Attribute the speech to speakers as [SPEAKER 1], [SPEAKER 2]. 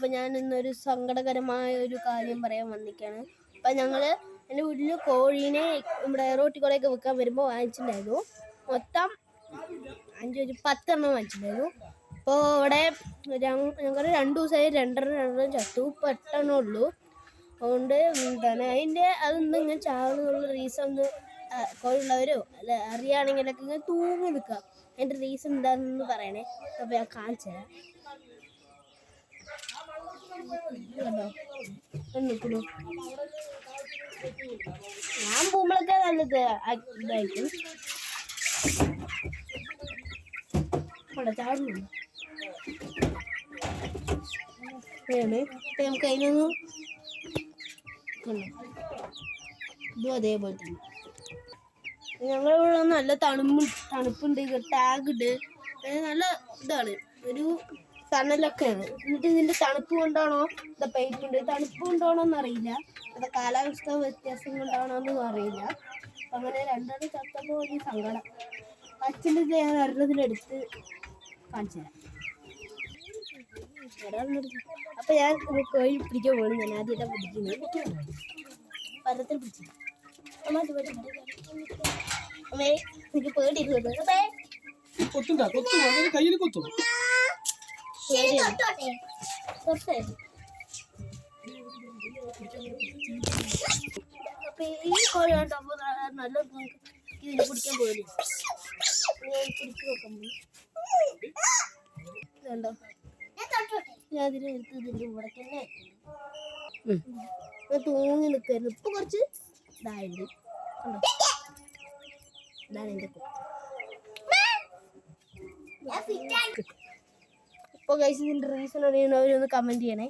[SPEAKER 1] അപ്പോൾ ഞാൻ ഇന്നൊരു സങ്കടകരമായ ഒരു കാര്യം പറയാൻ വന്നിക്കാണ് അപ്പം ഞങ്ങൾ എന്റെ വീട്ടിൽ കോഴീനെ ഇവിടെ റോട്ടിക്കോടെയൊക്കെ വെക്കാൻ വരുമ്പോൾ വാങ്ങിച്ചിട്ടുണ്ടായിരുന്നു. മൊത്തം അഞ്ച് ഒരു പത്തെണ്ണം വാങ്ങിച്ചിട്ടുണ്ടായിരുന്നു. അപ്പോൾ ഇവിടെ ഞങ്ങളുടെ രണ്ട് ദിവസമായി രണ്ടെണ്ണം രണ്ടെണ്ണം ചത്തു. പെട്ടെണ്ണേ ഉള്ളൂ. അതുകൊണ്ട് എന്താണ് അതിന്റെ അതൊന്നും ഇങ്ങനെ ചാവുന്നുള്ള റീസൺ കോഴിയുള്ളവരോ അല്ല അറിയുകയാണെങ്കിലൊക്കെ ഇങ്ങനെ തൂങ്ങി നിൽക്കുക. അതിന്റെ റീസൺ എന്താണെന്ന് പറയണേ. അപ്പോൾ ഞാൻ കാണിച്ചു തരാം ഞാൻ പോകുമ്പോഴൊക്കെ നല്ലത് ഇതായിരിക്കും അവിടെ ചാടുന്നു നമുക്ക് അതിനൊന്ന് ഇതും അതേപോലെ തന്നെ ഞങ്ങളിവിടെ നല്ല തണുപ്പ് തണുപ്പുണ്ട് ടാഗ് ഉണ്ട് നല്ല ഇതാണ്. ഒരു തണലൊക്കെയാണ് എന്നിട്ട് ഇതിന്റെ തണുപ്പ് കൊണ്ടാണോ? ഇത് പൈപ്പ് ഉണ്ട്. തണുപ്പ് കൊണ്ടാണോ എന്നറിയില്ല അത് കാലാവസ്ഥ വ്യത്യാസം കൊണ്ടാണോ എന്നൊന്നും അറിയില്ല അങ്ങനെ രണ്ടാണ് ചത്തപ്പോൾ വലിയ സങ്കടം. അച്ഛന്റെ ഇത് ഞാൻ ഒരെണ്ണത്തിനെടുത്ത് കാണിച്ചു അപ്പൊ ഞാൻ കോഴി പിടിക്കാൻ പോകണം ഞാൻ ആദ്യം പിടിക്കുന്നത് പരത്തിൽ പിടിച്ചു. അമ്മ. അമ്മേ എനിക്ക് പേടിയിരുന്നത് അമ്മേ
[SPEAKER 2] കൊത്തുണ്ടാ? കൊത്തു കയ്യിൽ കൊത്തും
[SPEAKER 1] ഈ കോഴി കണ്ടപ്പോ ന- നല്ല ഇതിനെ പിടിക്കാൻ പോയില്ല? പിടിച്ചു നോക്കാൻ പോയി ഇതുണ്ടോ? ഞാൻ അതിനെ എടുത്ത് ഇതിന്റെ ഇവിടെ തന്നെ തൂങ്ങി നിൽക്കായിരുന്നു ഇപ്പൊ കുറച്ച് ഇതായിട്ട് കണ്ടോ? ഇതാണ് എന്റെ ഇപ്പൊ ഗൈസ് ഇതിന്റെ റീസൺ അറിയണവരൊന്ന് കമന്റ് ചെയ്യണേ.